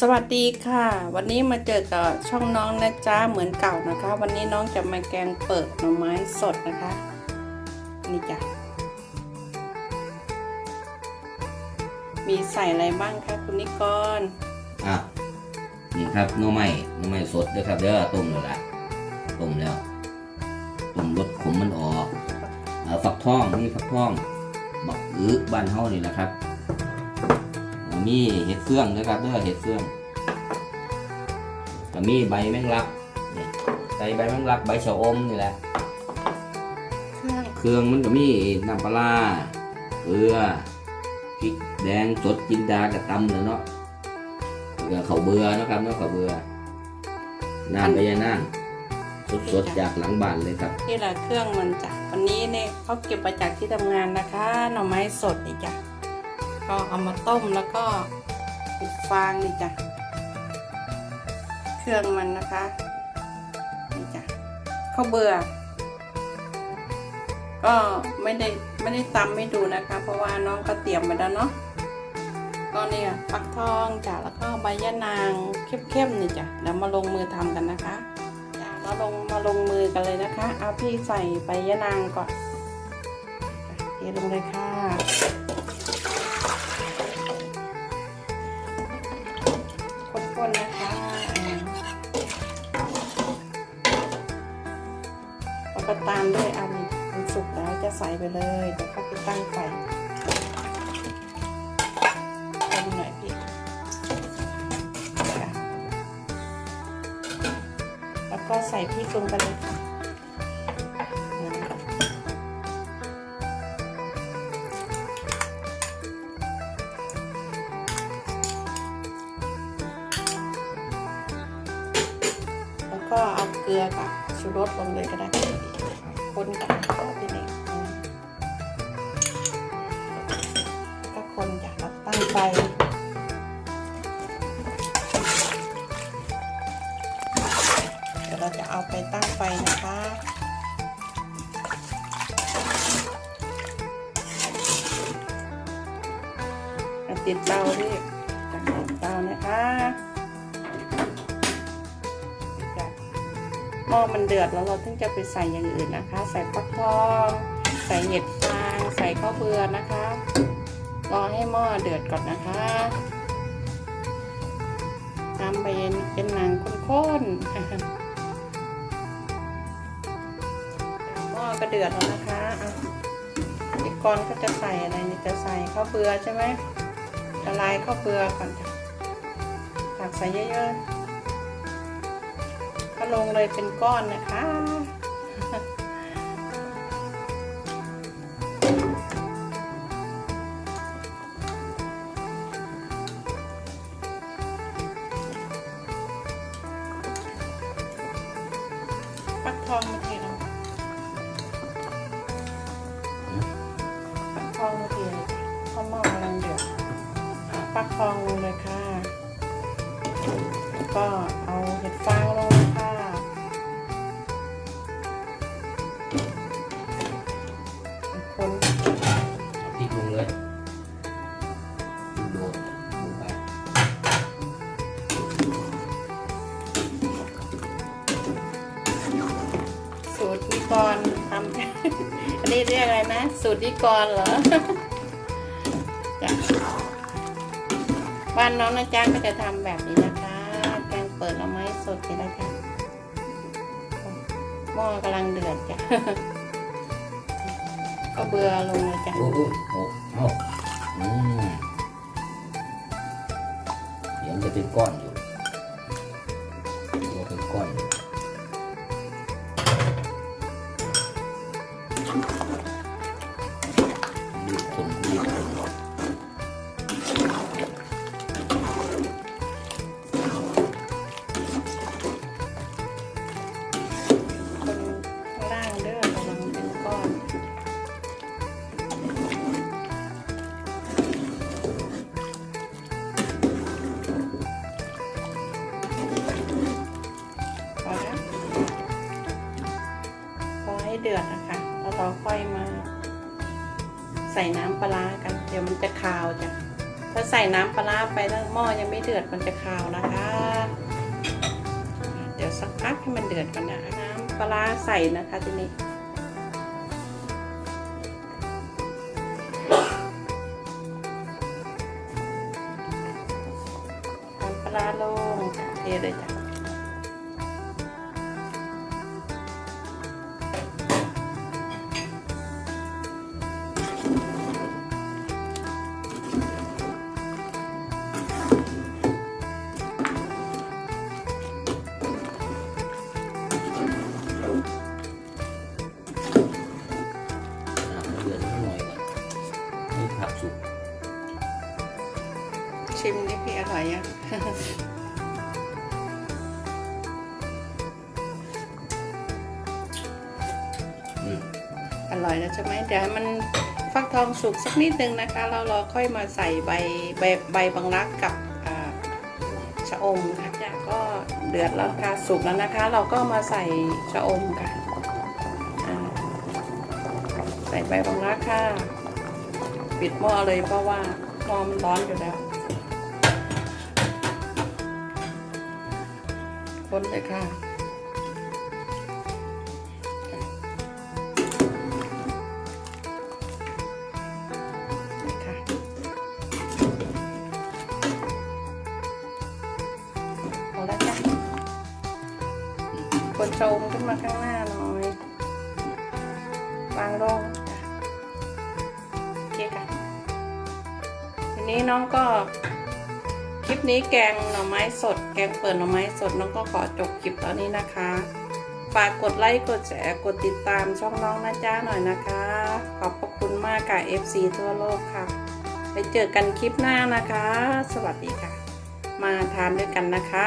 สวัสดีค่ะ วันนี้มาเจอกับช่องน้องนะจ๊ะเหมือนเก่านะคะ วันนี้น้องจะมาแกงเปิดหน่อไม้สดนะคะ นี่จ้ะมีใส่อะไรบ้างคะคุณนิกรอะนี่ครับหน้อไม้หน้อไม้สดด้อครับเด้อต้มแล้วละต้มแล้วต้มรสขมมันออกเอาฟักทองนี่ฟักทองบักอึกบ้านเฮานี่แหละครับ มีเห็ดเฟืองเด้อครับเด้อเห็ดเฟืองก็มีใบแมงลักนี่ใส่ใบแมงลักใบชะอมนี่แหละ เครื่องเครื่องมันก็มีน้ำปลาร้าเกลือพริกแดงสดจินดากระตำเลยเนาะเกลือเขาวเบื่อเนาะครับเนาะเขาวเบื่อน้ำใบยะนางสดๆจากหลังบ้านเลยครับนี่แหละเครื่องมันจ้ะวันนี้เนี่ยเขาเก็บมาจากที่ทำงานนะคะ หน่อไม้สดนี่จ้ะ ก็เอามาต้มแล้วก็ปิดฟางนี่จ้ะ เครื่องมันนะคะ นี่จ้ะข้าวเบื่อ ก็ไม่ได้ไม่ได้ตำไม่ดูนะคะ เพราะว่าน้องก็เตรียมไปแล้วเนาะ ก็เนี่ยฟักทองจ้ะแล้วก็ใบยะนางเข้มๆนี่จ้ะแล้วมาลงมือทำกันนะคะจ้ะมาลงมาลงมือกันเลยนะคะ เอาพี่ใส่ใบยะนางก่อนเทลงเลยค่ะ ก็ตามด้วยอันมันสุกแล้วจะใส่ไปเลยเดี๋ยวก็ไปตั้งไฟคนหน่อยพี่แล้วก็ใส่พริกลงไปเลยค่ะอ่าแล้วก็เอาเกลือกับชูรสลงเลยก็ได้ คนกับข้าวทีนี้อืมแล้วก็คนจ้ะแล้วตั้งไฟเดี๋ยวเราจะเอาไปตั้งไฟนะคะติดเตาดิจะติดเตานะคะ อมันเดือดแล้วเราถึงจะไปใส่อย่างอื่นนะคะ ใส่ฟักทองใส่เห็ดฟางใส่ข้าวเบือนะคะรอให้หม้อเดือดก่อนนะคะตามไปเป็นหนังข้นๆหม้อก็เดือดแล้วนะคะอะอีกกอนก็จะใส่อะไรนี่จะใส่ข้าวเบือใช่ไหมละลายข้าวเบือก่อนจ้ะตักใส่เยอะๆ ก็ลงเลยเป็นก้อนนะคะฟักทองมาเทลงฟักทองมาเทเลยค่ะข้าวหม้อกำลังเดือดฟักทองเลยค่ะ ก็เอาเห็ดฟางลง นนี้เรียกอะไรนะ สูตรนิกรเหรอบ้านน้องนะจ๊ะก็จะทำแบบนี้นะคะ แกงเปิดละไม้สดเลยนะคะหม้อกำลังเดือดจ้ะก็เบื่อลงเลยจ้ะโอ้โหโอ้โหอืมเดี๋ยวจะเป็นก้อน ให้เดือดนะคะแล้วเราค่อยมา ใส่น้ำปลาร้ากัน เดี๋ยวมันจะคาวจ้ะถ้าใส่น้ำปลาร้าไปแล้วหม้อยังไม่เดือดมันจะคาวนะคะ เดี๋ยวสักพักให้มันเดือดก่อนนะน้ำปลาร้าใส่นะคะทีนี้น้ำปลาร้าลงเทเลยจ้ะ มดิพี่อร่อยยังอืมอร่อยแล้วใช่ไหมเดี๋ยวให้มันฟักทองสุกสักนิดนึงนะคะแล้วเราค่อยมาใส่ใบใบใบบางรักกับอ่าชะอมค่ะจ้ะก็เดือดแล้วค่ะสุกแล้วนะคะ เราก็มาใส่ชะอมค่ะอ่าใส่ใบบางรักค่ะ ปิดหม้อเลยเพราะว่าหม้อมันร้อนอยู่แล้ว คนเลยค่ะค่ะเอาละจ้ะคนชมขึ้นมาข้างหน้าหน่อยวางลงจ้ะโอเคค่ะทีนี้น้องก็ คลิปนี้แกงหน่อไม้สด แกงเปิดหน่อไม้สดน้องก็ขอจบคลิปตอนนี้นะคะ ฝากกดไลค์กดแชร์กดติดตามช่องน้องนะจ้าหน่อยนะคะ ขอบพระคุณมากค่ะ FC ทั่วโลกค่ะ ไปเจอกันคลิปหน้านะคะ สวัสดีค่ะ มาทานด้วยกันนะคะ